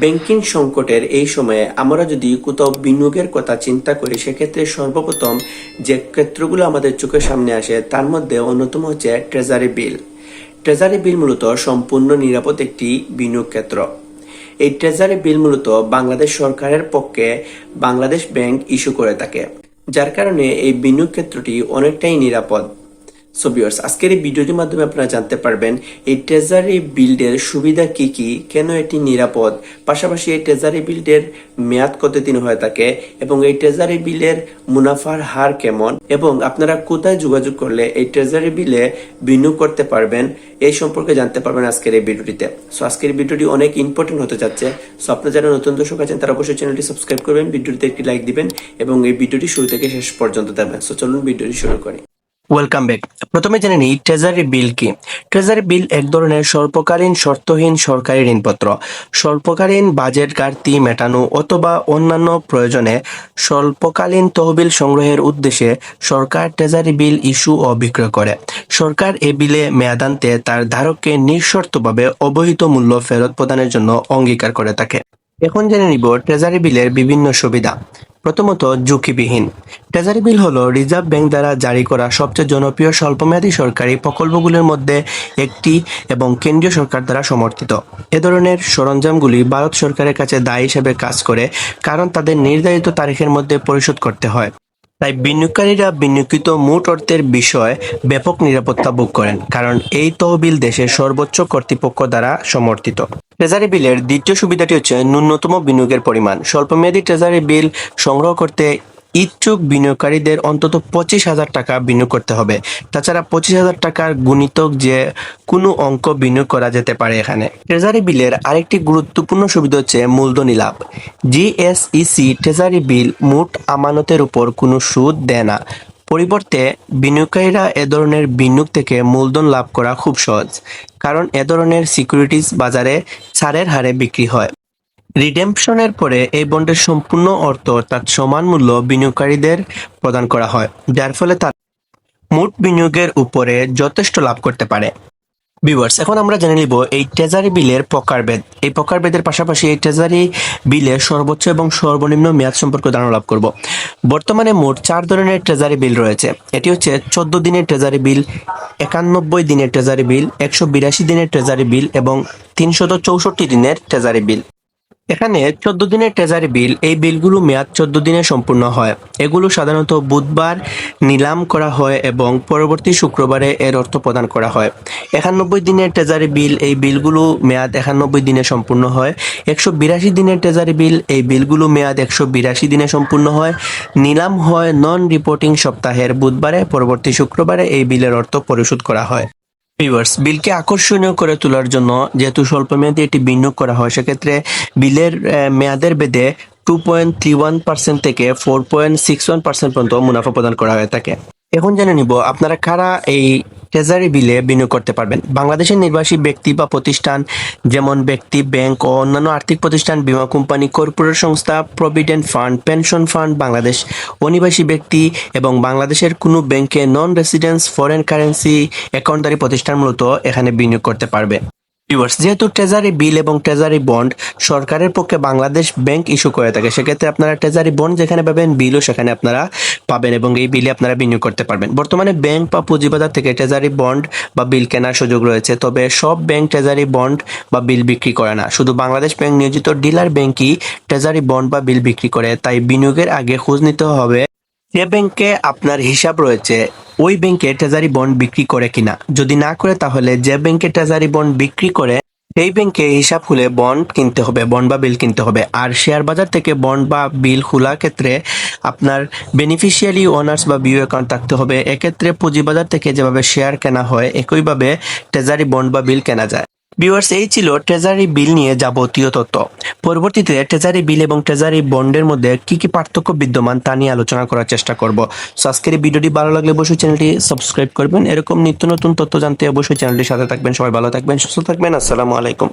Banking সংকটের এই সময়ে আমরা যদি কোথাও বিনিয়োগের কথা চিন্তা করি, সেক্ষেত্রে সর্বপ্রথম যে ক্ষেত্রগুলো আমাদের চোখের সামনে আসে, তার মধ্যে অন্যতম হচ্ছে ট্রেজারি বিল ট্রেজারি বিল মূলত সম্পূর্ণ নিরাপদ একটি বিনিয়োগ ক্ষেত্র। এই ট্রেজারি বিল মূলত বাংলাদেশ সরকারের পক্ষে বাংলাদেশ ব্যাংক ইস্যু করে থাকে। যার কারণে এই বিনিয়োগ ক্ষেত্রটি অনেকটাই নিরাপদ। সো আজকের এই ভিডিওটির মাধ্যমে আপনারা জানতে পারবেন, এই ট্রেজারি বিল্ডের সুবিধা কি কি, কেন এটি নিরাপদ? পাশাপাশি এই ট্রেজারি বিল্ডের মেয়াদ কতদিন হয়ে থাকে এবং এই ট্রেজারি বিলের মুনাফার হার কেমন? এবং আপনারা কোথায় যোগাযোগ করলে এই ট্রেজারি বিলে বিনিয়োগ করতে পারবেন? এই সম্পর্কে জানতে পারবেন আজকের এই ভিডিওটিতে সো আজকের ভিডিওটি অনেক ইম্পর্টেন্ট হতে যাচ্ছে। সো আপনারা যারা নতুন দর্শক আছেন, তারা অবশ্যই চ্যানেলটি সাবস্ক্রাইব করবেন ভিডিওটিতে একটি লাইক দিবেন এবং এই ভিডিওটি শুরু থেকে শেষ পর্যন্ত দেখবেন। সো চলুন ভিডিওটি শুরু করি। ওয়েলকাম ব্যাক প্রথমে জেনে নিই ট্রেজারি বিল কি। ট্রেজারি বিল এক ধরনের স্বল্পকালীন, শর্তহীন সরকারি ঋণপত্র। স্বল্পকালীন বাজেট ঘাটতি মেটানো অথবা অন্যান্য প্রয়োজনে স্বল্পকালীন তহবিল সংগ্রহের উদ্দেশ্যে সরকার ট্রেজারি বিল ইস্যু ও বিক্রয় করে। সরকার এ বিলে মেয়াদান্তে তার ধারককে নিঃশর্তভাবে অবহিত মূল্য ফেরত প্রদানের জন্য অঙ্গীকার করে থাকে। এখন জেনে নিব ট্রেজারি বিলের বিভিন্ন সুবিধা। প্রথমত ঝুঁকিবিহীন। ট্রেজারি বিল হলো রিজার্ভ ব্যাংক দ্বারা জারি করা সবচেয়ে জনপ্রিয় স্বল্পমেয়াদী সরকারি প্রকল্পগুলির মধ্যে একটি এবং কেন্দ্রীয় সরকার দ্বারা সমর্থিত। এ ধরনের সরঞ্জামগুলি ভারত সরকারের কাছে দায়ী হিসেবে কাজ করে, কারণ তাদের নির্ধারিত তারিখের মধ্যে পরিশোধ করতে হয়। তাই বিনিয়োগকারীরা বিনিয়োগিত মোট অর্থের বিষয়ে ব্যাপক নিরাপত্তা ভোগ করেন, কারণ এই তহবিল দেশের সর্বোচ্চ কর্তৃপক্ষ দ্বারা সমর্থিত। ট্রেজারি বিলের দ্বিতীয় সুবিধাটি হচ্ছে ন্যূনতম বিনিয়োগের পরিমাণ। স্বল্পমেয়াদী ট্রেজারি বিল সংগ্রহ করতে ইচ্ছুক বিনিয়োগকারীদের অন্তত পঁচিশ হাজার টাকা বিনিয়োগ করতে হবে। তাছাড়া পঁচিশ হাজার টাকার গুণিতক যে কোনো অঙ্ক বিনিয়োগ করা যেতে পারে এখানে। ট্রেজারি বিলের আরেকটি গুরুত্বপূর্ণ সুবিধা হচ্ছে মূলধনী লাভ। জিএসইসি ট্রেজারি বিল মোট আমানতের উপর কোনো সুদ দেয় না। পরিবর্তে বিনিয়োগকারীরা এ ধরনের বিনিয়োগ থেকে মূলধন লাভ করা খুব সহজ। কারণ এ ধরনের সিকিউরিটিজ বাজারে ছাড়ের হারে বিক্রি হয়। রিডেম্পশনের পরে এই বন্ডের সম্পূর্ণ অর্থ অর্থাৎ সমান মূল্য বিনিয়োগকারীদের প্রদান করা হয়, যার ফলে তার মোট বিনিয়োগের উপরে যথেষ্ট লাভ করতে পারে। ভিউয়ার্স এখন আমরা জেনে নিব এই ট্রেজারি বিলের প্রকারভেদ এই প্রকারভেদের পাশাপাশি এই ট্রেজারি বিলের সর্বোচ্চ এবং সর্বনিম্ন মেয়াদ সম্পর্কে ধারণা লাভ করব। বর্তমানে মোট চার ধরনের ট্রেজারি বিল রয়েছে। এটি হচ্ছে চোদ্দ দিনের ট্রেজারি বিল একানব্বই দিনের ট্রেজারি বিল একশো বিরাশি দিনের ট্রেজারি বিল এবং তিনশত চৌষট্টি দিনের ট্রেজারি বিল এখানে চোদ্দ দিনের ট্রেজারি বিল এই বিলগুলো মেয়াদ চোদ্দ দিনে সম্পূর্ণ হয়। এগুলো সাধারণত বুধবার নিলাম করা হয় এবং পরবর্তী শুক্রবারে এর অর্থ প্রদান করা হয়। একানব্বই দিনের ট্রেজারি বিল এই বিলগুলো মেয়াদ একানব্বই দিনে সম্পূর্ণ হয়। একশো বিরাশি দিনের ট্রেজারি বিল এই বিলগুলো মেয়াদ একশো বিরাশি দিনে সম্পূর্ণ হয়। নিলাম হয় নন রিপোর্টিং সপ্তাহের বুধবারে, পরবর্তী শুক্রবারে এই বিলের অর্থ পরিশোধ করা হয়। ভিউয়ার্স বিলকে আকর্ষণীয় করে তোলার জন্য যেহেতু স্বল্প মেয়াদে এটি বিনিয়োগ করা হয়, সেক্ষেত্রে বিলের মেয়াদের বেদে two point three one percent থেকে four point six one percent পর্যন্ত মুনাফা প্রদান করা হয়ে থাকে। এখন জেনে নিব আপনারা কারা এই ট্রেজারি বিলে বিনিয়োগ করতে পারবেন। বাংলাদেশের নির্বাসী ব্যক্তি বা প্রতিষ্ঠান, যেমন ব্যক্তি ব্যাংক ও অন্যান্য আর্থিক প্রতিষ্ঠান, বীমা কোম্পানি কর্পোরেট সংস্থা provident fund pension fund Bangladesh অনিবাসী ব্যক্তি এবং বাংলাদেশের কোনো ব্যাংকে নন রেসিডেন্স ফরেন কারেন্সি অ্যাকাউন্টদারি প্রতিষ্ঠান মূলত এখানে বিনিয়োগ করতে পারবে। ভিউয়ার্স যেহেতু ট্রেজারি বিল এবং ট্রেজারি বন্ড সরকারের পক্ষে বাংলাদেশ ব্যাংক ইস্যু করে থাকে, সেক্ষেত্রে আপনারা ট্রেজারি বন্ড যেখানে পাবেন বিলও সেখানে আপনারা পাবেন এবং এই বিলে আপনারা বিনিয়োগ করতে পারবেন। বর্তমানে ব্যাংক বা পুঁজিবাজার থেকে ট্রেজারি বন্ড বা বিল কেনার সুযোগ রয়েছে, তবে সব ব্যাংক ট্রেজারি বন্ড বা বিল বিক্রি করে না। শুধু বাংলাদেশ ব্যাংক নিয়োজিত ডিলার ব্যাংকই ট্রেজারি বন্ড বা বিল বিক্রি করে, তাই বিনিয়োগের আগে খোঁজ নিতে হবে যে ব্যাংকে আপনার হিসাব রয়েছে, ওই ব্যাংকে ট্রেজারি বন্ড বিক্রি করে কিনা। যদি না করে, তাহলে যে ব্যাংকে ট্রেজারি বন্ড বিক্রি করে, সেই ব্যাংকে হিসাব খুলে বন্ড কিনতে হবে বন্ড বা বিল কিনতে হবে। আর শেয়ার বাজার থেকে বন্ড বা বিল খোলার ক্ষেত্রে আপনার বেনিফিশিয়ারি ওনার্স বা বিও অ্যাকাউন্ট থাকতে হবে। এক্ষেত্রে পুঁজিবাজার থেকে যেভাবে শেয়ার কেনা হয়, একইভাবে ট্রেজারি বন্ড বা বিল কেনা যায়। ভিউয়ার্স এই ছিল ট্রেজারি বিল নিয়ে যাবতীয় তথ্য। পরবর্তীতে ট্রেজারি বিল এবং ট্রেজারি বন্ডের মধ্যে কি কি পার্থক্য বিদ্যমান তা নিয়ে আলোচনা করার চেষ্টা করব। সো আজকের এই ভিডিওটি ভালো লাগলে অবশ্যই চ্যানেলটি সাবস্ক্রাইব করবেন। এরকম নিত্য নতুন তথ্য জানতে অবশ্যই চ্যানেলটির সাথে থাকবেন। সবাই ভালো থাকবেন, সুস্থ থাকবেন। আসসালামু আলাইকুম।